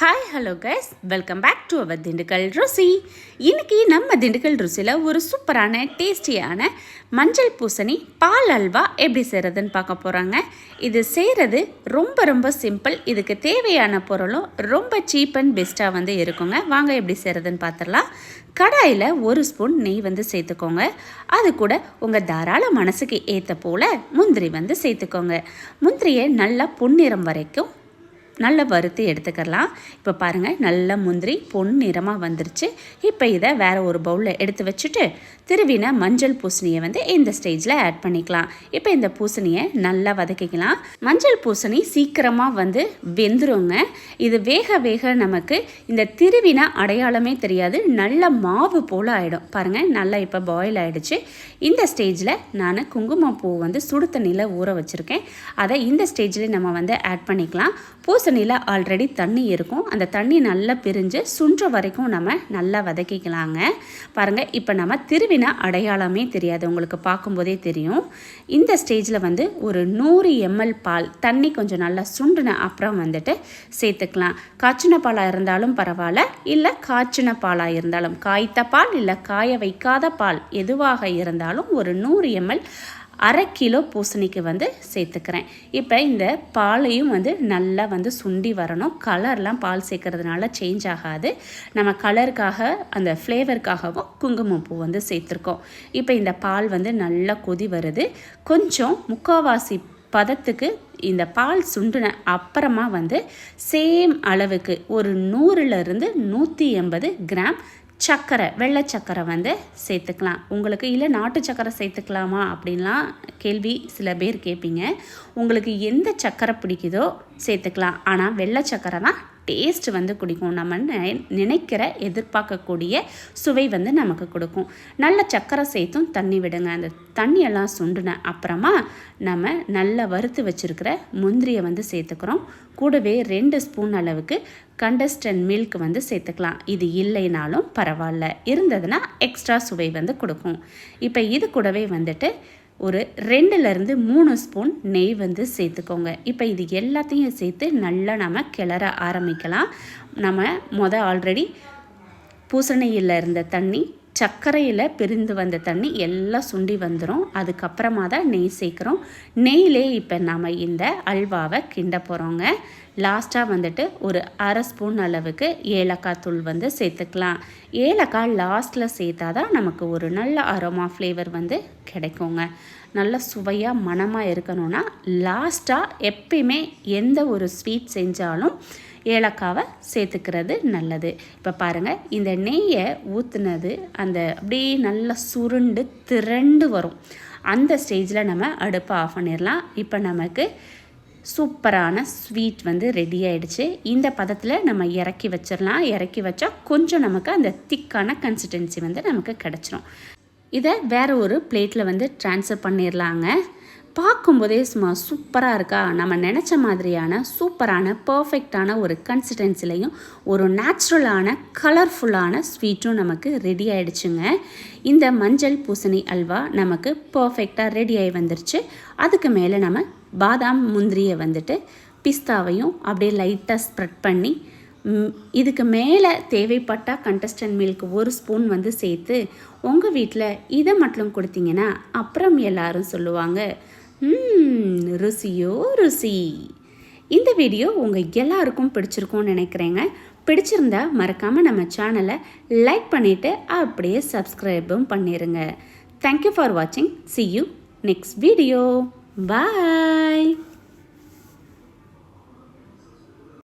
Hi hello guys welcome back to our Dindigul Ruchi. இன்னைக்கு நம்ம திண்டுக்கல் ருசியில் ஒரு சூப்பரான டேஸ்டியான மஞ்சள் பூசணி பால் அல்வா எப்படி செய்கிறதுன்னு பார்க்க போகிறாங்க இது செய்கிறது ரொம்ப ரொம்ப சிம்பிள் இதுக்கு தேவையான பொருளும் ரொம்ப சீப் அண்ட் பெஸ்ட்டாக வந்து இருக்குங்க. வாங்க எப்படி செய்கிறதுன்னு பார்த்துடலாம். கடாயில் ஒரு ஸ்பூன் நெய் வந்து சேர்த்துக்கோங்க. அது கூட உங்கள் தாராள மனசுக்கு ஏற்ற போல் முந்திரி வந்து சேர்த்துக்கோங்க. முந்திரியை நல்லா பொன்னிறம் வரைக்கும் நல்லா வறுத்து எடுத்துக்கலாம் இப்போ பாருங்கள் நல்ல முந்திரி பொன் நிறமாக வந்துருச்சு. இப்போ இதை வேறு ஒரு பவுலில் எடுத்து வச்சுட்டு திருவின மஞ்சள் பூசணியை வந்து இந்த ஸ்டேஜில் ஆட் பண்ணிக்கலாம். இப்போ இந்த பூசணியை நல்லா வதக்கிக்கலாம். மஞ்சள் பூசணி சீக்கிரமாக வந்து வெந்துருங்க. இது வேக வேக நமக்கு இந்த திருவின அடையாளமே தெரியாது. நல்ல மாவு போல் ஆகிடும் பாருங்கள் நல்லா இப்போ பாயில் ஆகிடுச்சு இந்த ஸ்டேஜில் நான் குங்குமப்பூ வந்து சுடு தண்ணியில் ஊற வச்சுருக்கேன். அதை இந்த ஸ்டேஜில் நம்ம வந்து ஆட் பண்ணிக்கலாம். பூசணியில் ஆல்ரெடி தண்ணி இருக்கும். அந்த தண்ணி நல்லா பிரிஞ்சு சுன்ற வரைக்கும் நம்ம நல்லா வதக்கிக்கலாங்க. பாருங்கள் இப்போ நம்ம திருவினா அடையாளமே தெரியாது. உங்களுக்கு பார்க்கும்போதே தெரியும். இந்த ஸ்டேஜில் வந்து ஒரு நூறு எம்எல் பால் தண்ணி கொஞ்சம் நல்லா சுண்டின அப்புறம் வந்துட்டு சேர்த்துக்கலாம். காய்ச்சின பாலாக இருந்தாலும் பரவாயில்ல. இல்லை காய்ச்சின பாலாக இருந்தாலும் காய்த்த பால் இல்லை காய வைக்காத பால் எதுவாக இருந்தாலும் ஒரு நூறு எம்எல் அரை கிலோ பூசணிக்கு வந்து சேர்த்துக்கிறேன். இப்போ இந்த பாலையும் வந்து நல்லா வந்து சுண்டி வரணும். கலர்லாம் பால் சேர்க்கறதுனால சேஞ்ச் ஆகாது. நம்ம கலருக்காக அந்த ஃப்ளேவருக்காகவும் குங்குமப்பூ வந்து சேர்த்துருக்கோம். இப்போ இந்த பால் வந்து நல்லா கொதி வருது. கொஞ்சம் முக்கால்வாசி பதத்துக்கு இந்த பால் சுண்டின அப்புறமா வந்து சேம் அளவுக்கு ஒரு நூறுலேருந்து நூற்றி எண்பது கிராம் சர்க்கரை வெள்ளை சர்க்கரை வந்து சேர்த்துக்கலாம். உங்களுக்கு இல்லை நாட்டு சர்க்கரை சேர்த்துக்கலாமா அப்படின்லாம் கேள்வி சில பேர் கேட்பீங்க உங்களுக்கு எந்த சர்க்கரை பிடிக்குதோ சேர்த்துக்கலாம். ஆனால் வெள்ளை சர்க்கரை தான் டேஸ்ட் வந்து குடிக்கும். நம்ம நினைக்கிற எதிர்பார்க்கக்கூடிய சுவை வந்து நமக்கு கொடுக்கும். நல்ல சக்கரை சேர்த்தும் தண்ணி விடுங்க. அந்த தண்ணியெல்லாம் சுண்டுன அப்புறமா நம்ம நல்லா வறுத்து வச்சுருக்கிற முந்திரியை வந்து சேர்த்துக்கிறோம். கூடவே ரெண்டு ஸ்பூன் அளவுக்கு கண்டஸ்டன் மில்க் வந்து சேர்த்துக்கலாம். இது இல்லைனாலும் பரவாயில்ல. இருந்ததுன்னா எக்ஸ்ட்ரா சுவை வந்து கொடுக்கும். இப்போ இது கூடவே வந்துட்டு ஒரு ரெண்டுலேருந்து மூணு ஸ்பூன் நெய் வந்து சேர்த்துக்கோங்க. இப்போ இது எல்லாத்தையும் சேர்த்து நல்லா நம்ம கிளற ஆரம்பிக்கலாம். நம்ம மொதல் ஆல்ரெடி பூசணியில் இருந்த தண்ணி சர்க்கரையில் பிரிந்து வந்த தண்ணி எல்லாம் சுண்டி வந்துடும் அதுக்கப்புறமா தான் நெய் சேர்க்குறோம். நெய்லே இப்போ நம்ம இந்த அல்வாவை கிண்ட போகிறோங்க லாஸ்ட்டாக வந்துட்டு ஒரு அரை ஸ்பூன் அளவுக்கு ஏலக்காய் தூள் வந்து சேர்த்துக்கலாம். ஏலக்காய் லாஸ்ட்டில் சேர்த்தா தான் நமக்கு ஒரு நல்ல அரோமா ஃப்ளேவர் வந்து கிடைக்குங்க. நல்ல சுவையாக மனமாக இருக்கணும்னா லாஸ்ட்டாக எப்பயுமே எந்த ஒரு ஸ்வீட் செஞ்சாலும் ஏலக்காவை சேர்த்துக்கிறது நல்லது. இப்போ பாருங்கள் இந்த நெய்யை ஊற்றுனது அந்த அப்படியே நல்லா சுருண்டு திரண்டு வரும். அந்த ஸ்டேஜில் நம்ம அடுப்பை ஆஃப் பண்ணிடலாம். இப்போ நமக்கு சூப்பரான ஸ்வீட் வந்து ரெடி ஆகிடுச்சு இந்த பதத்தில் நம்ம இறக்கி வச்சிடலாம். இறக்கி வச்சா கொஞ்சம் நமக்கு அந்த திக்கான கன்சிஸ்டன்சி வந்து நமக்கு கிடச்சிரும். இதை வேறு ஒரு பிளேட்டில் வந்து ட்ரான்ஸ்ஃபர் பண்ணிடலாங்க. பார்க்கும்போதே சும்மா சூப்பராக இருக்கா? நம்ம நினச்ச மாதிரியான சூப்பரான பர்ஃபெக்டான ஒரு கன்சிஸ்டன்சிலையும் ஒரு நேச்சுரலான கலர்ஃபுல்லான ஸ்வீட்டும் நமக்கு ரெடி ஆகிடுச்சுங்க இந்த மஞ்சள் பூசணி அல்வா நமக்கு பர்ஃபெக்டாக ரெடி ஆகி வந்துருச்சு. அதுக்கு மேலே நம்ம பாதாம் முந்திரியை வந்துட்டு பிஸ்தாவையும் அப்படியே லைட்டாக ஸ்ப்ரெட் பண்ணி இதுக்கு மேலே தேவைப்பட்டால் கண்டஸ்டன்ட் மில்க் ஒரு ஸ்பூன் வந்து சேர்த்து உங்கள் வீட்டில் இதை மட்டும் கொடுத்தீங்கன்னா அப்புறம் எல்லாரும் சொல்லுவாங்க ருசியோ ருசி. இந்த வீடியோ உங்கள் எல்லாருக்கும் பிடிச்சிருக்கும்னு நினைக்கிறேங்க. பிடிச்சிருந்தா மறக்காமல் நம்ம சேனலை லைக் பண்ணிவிட்டு அப்படியே சப்ஸ்கிரைபும் பண்ணிடுங்க தேங்க்யூ ஃபார் வாட்சிங் see you next video bye